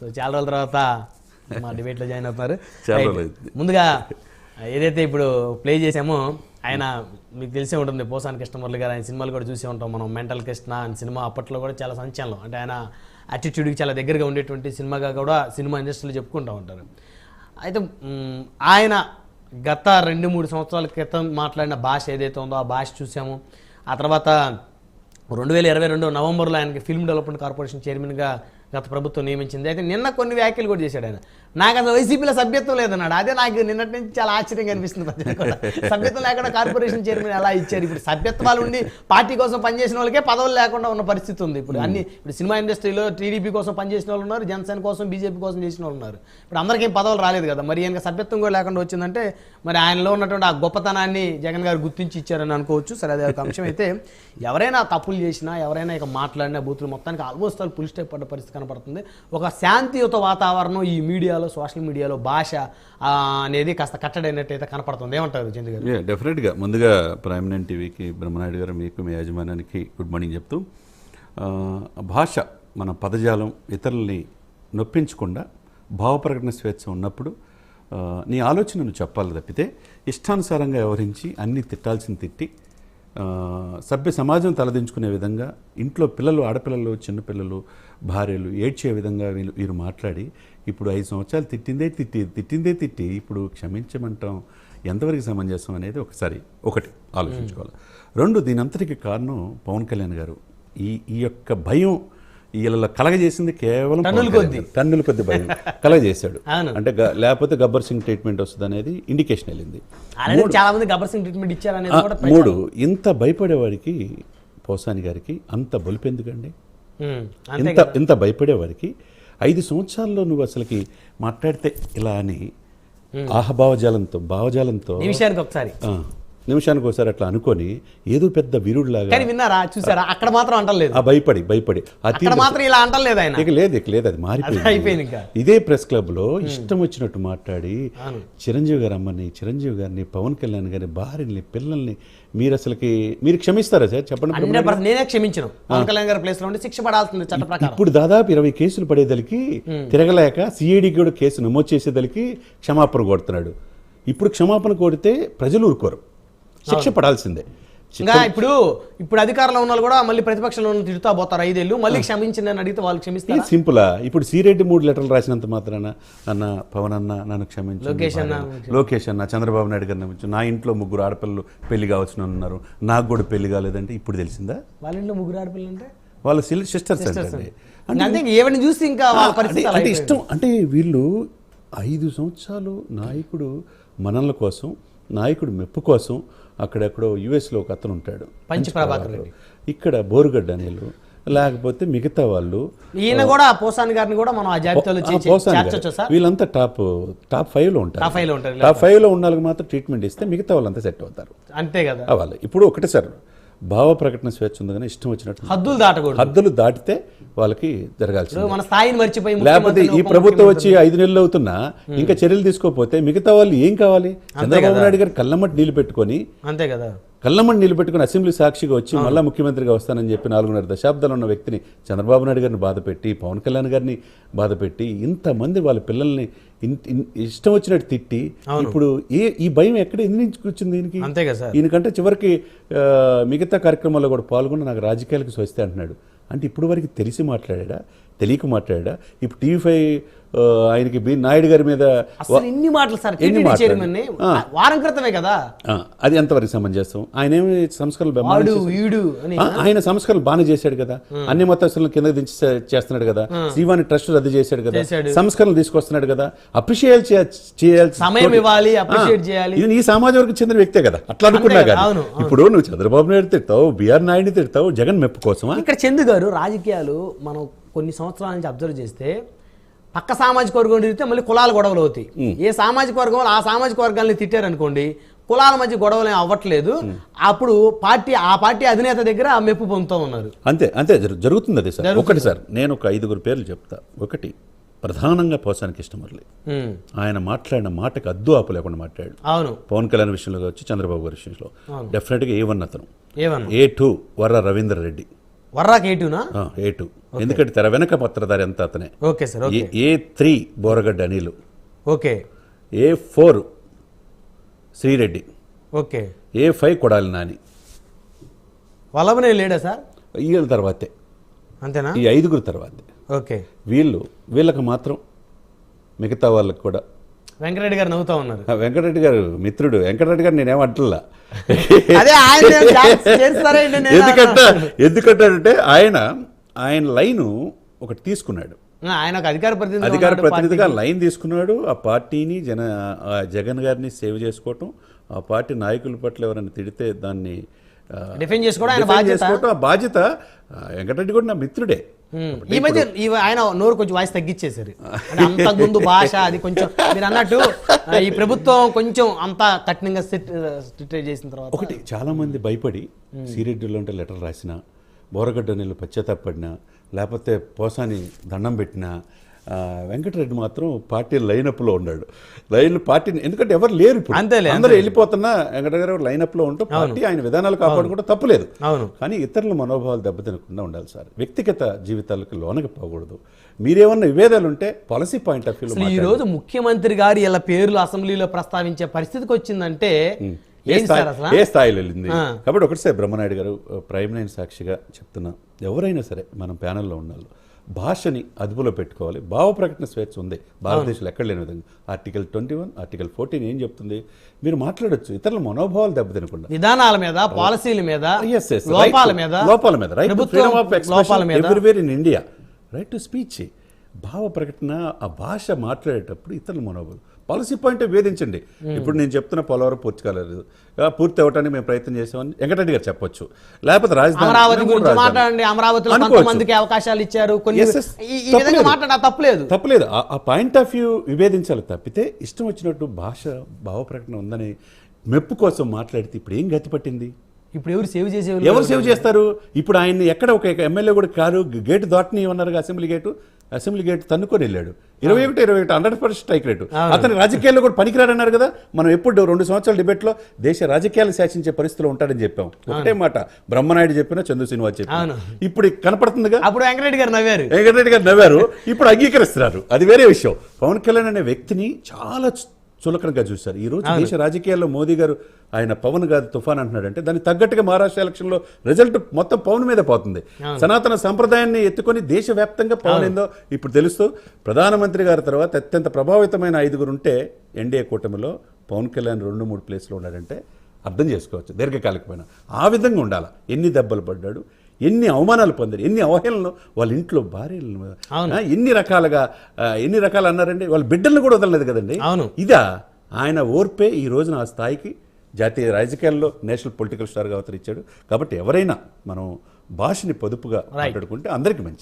So చాలా రోజుల తర్వాత మా డిబేట్లో జాయిన్ అవుతున్నారు. ముందుగా ఏదైతే ఇప్పుడు ప్లే చేసామో ఆయన మీకు తెలిసే ఉంటుంది పోసాని కృష్ణమురళి గారు ఆయన సినిమాలు కూడా చూసే ఉంటాం మనం. మెంటల్ కృష్ణ ఆయన సినిమా అప్పట్లో కూడా చాలా సంచలనం. అంటే ఆయన యాటిట్యూడ్కి చాలా దగ్గరగా ఉండేటువంటి సినిమాగా కూడా సినిమా ఇండస్ట్రీలో చెప్పుకుంటూ ఉంటారు. అయితే ఆయన గత రెండు మూడు సంవత్సరాల క్రితం మాట్లాడిన భాష ఏదైతే ఉందో ఆ భాష చూసాము. ఆ తర్వాత రెండు వేల ఇరవై రెండు నవంబర్లో ఆయనకి ఫిల్మ్ డెవలప్మెంట్ కార్పొరేషన్ చైర్మన్గా గత ప్రభుత్వం నియమించింది. అయితే నిన్న కొన్ని వ్యాఖ్యలు కూడా చేశాడు ఆయన. నాకు అసలు వైసీపీలో సభ్యత్వం లేదన్నాడు. అదే నాకు నిన్నటి నుంచి చాలా ఆశ్చర్యంగా అనిపిస్తుంది ప్రజలకు కూడా. సభ్యత్వం లేకుండా కార్పొరేషన్ చైర్మన్ ఎలా ఇచ్చారు? ఇప్పుడు సభ్యత్వాలు ఉండి పార్టీ కోసం పనిచేసిన వాళ్ళకే పదవులు లేకుండా ఉన్న పరిస్థితి ఉంది. ఇప్పుడు అన్ని ఇప్పుడు సినిమా ఇండస్ట్రీలో టీడీపీ కోసం పనిచేసిన వాళ్ళు ఉన్నారు జనసేన కోసం బీజేపీ కోసం చేసిన వాళ్ళు ఉన్నారు. ఇప్పుడు అందరికీ పదవులు రాలేదు కదా. మరి ఈయనకి సభ్యత్వం కూడా లేకుండా వచ్చిందంటే మరి ఆయనలో ఉన్నటువంటి ఆ గొప్పతనాన్ని జగన్ గారు గుర్తించి ఇచ్చారని అనుకోవచ్చు. సరే అదే ఒక అంశం. అయితే ఎవరైనా తప్పులు చేసినా ఎవరైనా ఇక మాట్లాడినా బూతులు మొత్తానికి ఆల్మోస్ట్ వాళ్ళు పులి పడ్డ పరిస్థితి కనపడుతుంది. ఒక శాంతియుత వాతావరణం ఈ మీడియాలో సోషల్ మీడియాలో భాష అనేది కాస్త కట్టడైనట్టయితే కనపడుతుంది. ఏమంటారు చంద్ర గారు? డెఫినెట్గా. ముందుగా ప్రైమ్ నైన్ టీవీకి బ్రహ్మనాయుడు గారు మీకు మీ యాజమాన్యానికి గుడ్ మార్నింగ్ చెప్తూ భాష మన పదజాలం ఇతరుల్ని నొప్పించకుండా భావప్రకటన స్వేచ్ఛ ఉన్నప్పుడు నీ ఆలోచనను చెప్పాలి తప్పితే ఇష్టానుసారంగా వ్యవహరించి అన్ని తిట్టాల్సిన తిట్టి సభ్య సమాజం తలదించుకునే విధంగా ఇంట్లో పిల్లలు ఆడపిల్లలు చిన్నపిల్లలు భార్యలు ఏడ్చే విధంగా వీళ్ళు వీరు మాట్లాడి ఇప్పుడు ఐదు సంవత్సరాలు తిట్టిందే తిట్టి తిట్టిందే తిట్టి ఇప్పుడు క్షమించమంటాం ఎంతవరకు సమంజసం అనేది ఒకసారి ఒకటి ఆలోచించుకోవాలి. రెండు దీనంతటికి కారణం పవన్ కళ్యాణ్ గారు. ఈ ఈ యొక్క భయం వీళ్ళ కలగజేసింది కేవలం టన్నుల కొద్దీ. టన్నుల కొద్ది భయం. కలగజేశాడు. అంటే లేకపోతే గబ్బర్ సింగ్ ట్రీట్మెంట్ వస్తుంది అనేది ఇండికేషన్ వెళ్ళింది చాలా మంది గబ్బర్ సింగ్ ట్రీట్మెంట్ కూడా మూడు. ఇంత భయపడేవాడికి పోసాని గారికి అంత బొలిపెందుకండి ఉమ్, అంతే ఇంత ఇంత భయపడేవారికి ఐదు సంవత్సరాల్లో నువ్వు అసలుకి మాట్లాడితే ఇలా అని ఆహభావజాలంతో భావజాలంతో నిమిషానికి ఒకసారి. ఆ, నిమిషానికి ఒకసారి అట్లా అనుకొని ఏదో పెద్ద వీరుడిలాగా కానీ విన్నారా? చూసారా? అక్కడ మాత్రం అంటలేదు. ఆ భయపడి భయపడి. మాత్రం ఇలా అంటలేదు ఆయన. ఇక లేదు ఇక లేదు అది మారిపోయింది. ఇదే ప్రెస్ క్లబ్లో ఇష్టం వచ్చినట్టు మాట్లాడి చిరంజీవి గారు అమ్మని చిరంజీవి గారిని పవన్ కళ్యాణ్ గారిని భార్యని పిల్లల్ని మీరు అసలుకి మీరు క్షమిస్తారా సార్? చెప్పండి నేనే క్షమించను. పవన్ కళ్యాణ్ గారి ప్లేస్లో ఉండి శిక్ష పడాల్సింది చట్ట ప్రకారం. ఇప్పుడు దాదాపు ఇరవై కేసులు పడేదలికి తిరగలేక సిఐడికి కూడా కేసు నమోదు చేసేదలికి క్షమాపణ కొడుతున్నాడు ఇప్పుడు క్షమాపణ కోరితే ప్రజలు ఊరుకోరు. శిక్ష పడాల్సిందే. ఇంకా ఇప్పుడు ఇప్పుడు అధికారంలో ఉన్న కూడా మళ్ళీ ప్రతిపక్షంలో ఉన్న తిడుతా పోతారు ఐదేళ్ళు. మళ్ళీ క్షమించింది అని అడిగితే వాళ్ళు క్షమిస్తారు? ఇది సింపులా ఇప్పుడు సిరెడ్డి మూడు లెటర్లు రాసినంత మాత్రాన అన్న పవన్ అన్న నన్ను క్షమించు లోకేష్ అన్న, లోకేష్ అన్న చంద్రబాబు నాయుడు గారిని క్షమించు నా ఇంట్లో ముగ్గురు ఆడపిల్లలు పెళ్ళి కావచ్చు ఉన్నారు. నాకు కూడా పెళ్ళి కాలేదంటే ఇప్పుడు తెలిసిందా? వాళ్ళ ఇంట్లో ముగ్గురు ఆడపిల్లలు అంటే? వాళ్ళ సిస్టర్స్ ఇంక ఎవరిని చూసి ఇంకా అంటే. ఇష్టం అంటే వీళ్ళు ఐదు సంవత్సరాలు నాయకుడు మనల కోసం నాయకుడు మెప్పు కోసం అక్కడెక్కడో యుఎస్లో ఒక అతను ఉంటాడు. ఇక్కడ బోరుగడ్డ అనిలు లేకపోతే మిగతా వాళ్ళు ఈయన కూడా పోసాని గారిని కూడా మనం ఆ జాబితాలో వీళ్ళంతా టాప్ టాప్ ఫైవ్లో ఉంటారు. టాప్ ఫైవ్లో ఉంటారు. టాప్ ఫైవ్లో ఉన్న వాళ్ళకి మాత్రం ట్రీట్మెంట్ ఇస్తే మిగతా వాళ్ళంతా సెట్ అవుతారు. అంతే కదా. అవ్వాలి ఇప్పుడు ఒకటే సార్ భావ ప్రకటన స్వేచ్ఛ ఉంది కానీ ఇష్టం వచ్చినట్టు హద్దులు దాటకూడదు. హద్దులు దాటితే వాళ్ళకి జరగాల్సింది. ఇప్పుడు మన స్థాయిని మర్చిపోయి లేకపోతే ఈ ప్రభుత్వం వచ్చి ఐదు నెలలు అవుతున్నా ఇంకా చర్యలు తీసుకోకపోతే మిగతా వాళ్ళు ఏం కావాలి? చంద్రబాబు నాయుడు గారు కళ్ళమ్మటి నీళ్ళు పెట్టుకొని అంతే కదా. కళ్ళమ్మటి నీళ్ళు పెట్టుకొని అసెంబ్లీ సాక్షిగా వచ్చి మళ్ళా ముఖ్యమంత్రిగా వస్తానని చెప్పి నాలుగున్నర దశాబ్దాలు ఉన్న వ్యక్తిని చంద్రబాబు నాయుడు గారిని బాధపెట్టి పవన్ కళ్యాణ్ గారిని బాధపెట్టి ఇంతమంది వాళ్ళ పిల్లల్ని ఇష్టం వచ్చినట్టు తిట్టి ఇప్పుడు ఏ ఈ భయం ఎక్కడ ఎందుకు నుంచి కూర్చుంది దీనికి? అంతే కదా ఈయనకంటే చివరికి మిగతా కార్యక్రమాల్లో కూడా పాల్గొని నాకు రాజకీయాలకు స్వస్తి అంటున్నాడు. అంటే ఇప్పుడు వరకు తెలిసి మాట్లాడా? తెలియక మాట్లాడా? ఇప్పుడు టీవీ ఫైవ్ ఆయనకి బి నాయుడు గారి మీద ఇన్ని మాటలు సార్ ఎన్ని మాటలు? వారం క్రితమే కదా? అది ఎంతవరకు సమంజసం? ఆయన ఏమి సంస్కరణలు ఆయన సంస్కరణలు బాగానే చేశాడు కదా. అన్ని మతస్థులను కింద దించి చేస్తున్నాడు కదా. శ్రీవాణి ట్రస్ట్ రద్దు చేశాడు కదా. సంస్కరణలు తీసుకొస్తున్నాడు కదా. అప్రిషియేట్ చేయాల్సి సమయం ఇవ్వాలి అప్రిషియేట్ చేయాలి. ఇది నీ సమాజం వరకు చెందిన వ్యక్తే కదా. అట్లా అనుకున్నా కదా, ఇప్పుడు నువ్వు చంద్రబాబు నాయుడు తిడతావు బీఆర్ నాయుడిని తిడతావు జగన్ మెప్పు కోసమా? ఇక్కడ చందు గారు రాజకీయాలు మనం కొన్ని సంవత్సరాల నుంచి అబ్జర్వ్ చేస్తే పక్క సామాజిక వర్గం తిరిగితే మళ్ళీ కులాల గొడవలు అవుతాయి. ఏ సామాజిక వర్గం ఆ సామాజిక వర్గాల్ని తిట్టారనుకోండి కులాల మధ్య గొడవలు ఏం అవ్వట్లేదు. అప్పుడు పార్టీ ఆ పార్టీ అధినేత దగ్గర ఆ మెప్పు పొందుతూ ఉన్నారు. అంతే అంతే జరు- జరుగుతుంది అది సార్. ఒకటి సార్ నేను ఒక ఐదుగురు పేర్లు చెప్తా. ఒకటి ప్రధానంగా పోసానికి ఇష్టమర్లే ఆయన మాట్లాడిన మాటకి అద్దు ఆపు లేకుండా మాట్లాడాడు. అవును. పవన్ కళ్యాణ్ విషయంలో కావచ్చు చంద్రబాబు గారి విషయంలో. డెఫినెట్గా ఏ వన్ అతను. A two Varra Ravinder Reddy. Varra కేటునా ఆ, ఏ టూ. ఎందుకంటే తెర వెనక పత్రధారి అంతా అతనే. Okay sir A three Boragadda Anil. Okay A four Sri Reddy. Okay A five Kodali Nani. Vallabhaneni లేడా సార్ వీళ్ళ తర్వాతే. అంతేనా? ఈ ఐదుగురు తర్వాతే. ఓకే వీళ్ళు వీళ్ళకి మాత్రం మిగతా వాళ్ళకి కూడా. వెంకటరెడ్డి గారు నవ్వుతా ఉన్నారు. వెంకటరెడ్డి గారు మిత్రుడు. వెంకటరెడ్డి గారు నేనేం అంటలా? ఎందుకంటే ఎందుకంటే ఆయన ఆయన లైను ఒకటి తీసుకున్నాడు. ఆయన ఒక అధికార ప్రతినిధి అధికార ప్రతినిధిగా లైన్ తీసుకున్నాడు. ఆ పార్టీని జన జగన్ గారిని సేవ్ చేసుకోవటం ఆ పార్టీ నాయకుల పట్ల ఎవరైనా తిడితే దాన్ని డిఫెండ్ చేసుకోవడం చేసుకోవటం ఆ బాధ్యత వెంకటరెడ్డి కూడా నా మిత్రుడే. ఈ మధ్య ఆయన నోరు కొంచెం వాయిస్ తగ్గించేశారు అంటే అంతకుముందు భాష అది కొంచెం మీరు అన్నట్టు ఈ ప్రభుత్వం కొంచెం అంత కఠినంగా చేసిన తర్వాత. ఒకటి చాలా మంది భయపడి సిరెడ్డిలో ఉంటే లెటర్ రాసిన బోరగడ్డ నీళ్ళు పశ్చాత్తాపడినా లేకపోతే పోసాని దండం పెట్టినా వెంకటరెడ్డి మాత్రం పార్టీ లైనప్లో ఉన్నాడు. లైన్ పార్టీని ఎందుకంటే ఎవరు లేరు ఇప్పుడు. అందరూ వెళ్ళిపోతున్నా వెంకటరెడ్డి గారు లైనప్లో ఉంటూ పార్టీ ఆయన విధానాలు కాపాడుకుంటే తప్పులేదు. అవును. కానీ ఇతరుల మనోభావాలు దెబ్బతినకుండా ఉండాలి సార్. వ్యక్తిగత జీవితాలకు లోనకి పోకూడదు. మీరేమన్నా విభేదాలు ఉంటే పాలసీ పాయింట్ ఆఫ్ అసలు ఈ రోజు ముఖ్యమంత్రి గారు ఇలా పేర్లు అసెంబ్లీలో ప్రస్తావించే పరిస్థితికి వచ్చిందంటే ఏ స్థాయి స్థాయిలో వెళ్ళింది. కాబట్టి ఒకటిసారి బ్రహ్మనాయుడు గారు ప్రైమ్ లైన్ సాక్షిగా చెప్తున్నా ఎవరైనా సరే మనం ప్యానెల్లో ఉండాలి. భాషని అదుపులో పెట్టుకోవాలి. భావ ప్రకటన స్వేచ్ఛ ఉంది. భారతదేశంలో ఎక్కడ లేని విధంగా. Article twenty one article fourteen ఏం చెప్తుంది? మీరు మాట్లాడొచ్చు. ఇతరుల మనోభావాలు దెబ్బతినకుండా. విధానాల మీద పాలసీల మీద right లోపాల మీద లోపాల మీద right everywhere in India right to speech భావ ప్రకటన ఆ భాష మాట్లాడేటప్పుడు ఇతరుల మనోభావాలు. పాలసీ పాయింట్ వేధించండి. ఇప్పుడు నేను చెప్తున్న పోలవరం పూర్తి కాలేదు. పూర్తి అవటానికి మేము ప్రయత్నం చేసామని వెంకటరెడ్డి గారు చెప్పొచ్చు. లేకపోతే రాజధాని అమరావతి. మాట్లాడండి. అమరావతిలో. కొంతమందికి అవకాశాలు ఇచ్చారు. తప్పులేదు. తప్పలేదు. ఆ పాయింట్ ఆఫ్ వ్యూ విభేదించాలి తప్పితే ఇష్టం వచ్చినట్టు భాష భావ ప్రకటన ఉందని మెప్పు కోసం మాట్లాడితే ఇప్పుడు ఏం గతి పట్టింది? ఇప్పుడు ఎవరు సేవ్ చేసే ఎవరు సేవ్ చేస్తారు? ఇప్పుడు ఆయన్ని ఎక్కడ ఒక ఎమ్మెల్యే కూడా కారు గేటు దాటని ఉన్నారు అసెంబ్లీ గేటు. అసెంబ్లీ గేట్ తన్నుకొని వెళ్ళాడు. ఇరవై ఒకటి ఇరవై ఒకటి హండ్రెడ్ పర్సెంట్ స్ట్రైక్ రేటు. అతను రాజకీయాల్లో కూడా పనికిరారన్నారు కదా. మనం ఎప్పుడు రెండు సంవత్సరాల డిబేట్లో దేశ రాజకీయాలు శాసించే పరిస్థితిలో ఉంటాడని చెప్పాం. ఒకటే మాట బ్రహ్మనాయుడు చెప్పిన చందు శ్రీనివాస్ చెప్పిన. ఇప్పుడు కనపడుతుందిగా? అప్పుడు వెంకటరెడ్డి గారు నవ్వారు. వెంకటరెడ్డి గారు నవ్వారు. ఇప్పుడు అంగీకరిస్తున్నారు. అది వేరే విషయం. పవన్ కళ్యాణ్ అనే వ్యక్తిని చాలా చులకనగా చూశారు. ఈ రోజు దేశ రాజకీయాల్లో మోదీ గారు ఆయన పవన్ గారు తుఫాన్ అంటున్నాడంటే దానికి తగ్గట్టుగా మహారాష్ట్ర ఎలక్షన్లో రిజల్ట్ మొత్తం పవన్ మీద పోతుంది. సనాతన సంప్రదాయాన్ని ఎత్తుకొని దేశవ్యాప్తంగా పవన్ ఏందో ఇప్పుడు తెలుస్తూ ప్రధానమంత్రి గారి తర్వాత అత్యంత ప్రభావితమైన ఐదుగురు ఉంటే ఎన్డీఏ కూటమిలో పవన్ కళ్యాణ్ రెండు మూడు ప్లేస్లో ఉన్నాడంటే అర్థం చేసుకోవచ్చు. దీర్ఘకాలికమైన. ఆ విధంగా ఉండాలి? ఎన్ని దెబ్బలు పడ్డాడు? ఎన్ని అవమానాలు పొందారు ఎన్ని అవహేళనలు వాళ్ళ ఇంట్లో భార్యలను ఆ, ఎన్ని రకాలుగా ఎన్ని రకాలు అన్నారండి వాళ్ళ బిడ్డలను కూడా వదలలేదు కదండి. అవును. ఇదా ఆయన ఓర్పే ఈ రోజున ఆ స్థాయికి జాతీయ రాజకీయాల్లో నేషనల్ పొలిటికల్ స్టార్గా అవతరించాడు. కాబట్టి ఎవరైనా మనం భాషని పొదుపుగా మాట్లాడుకుంటే అందరికీ మంచిది.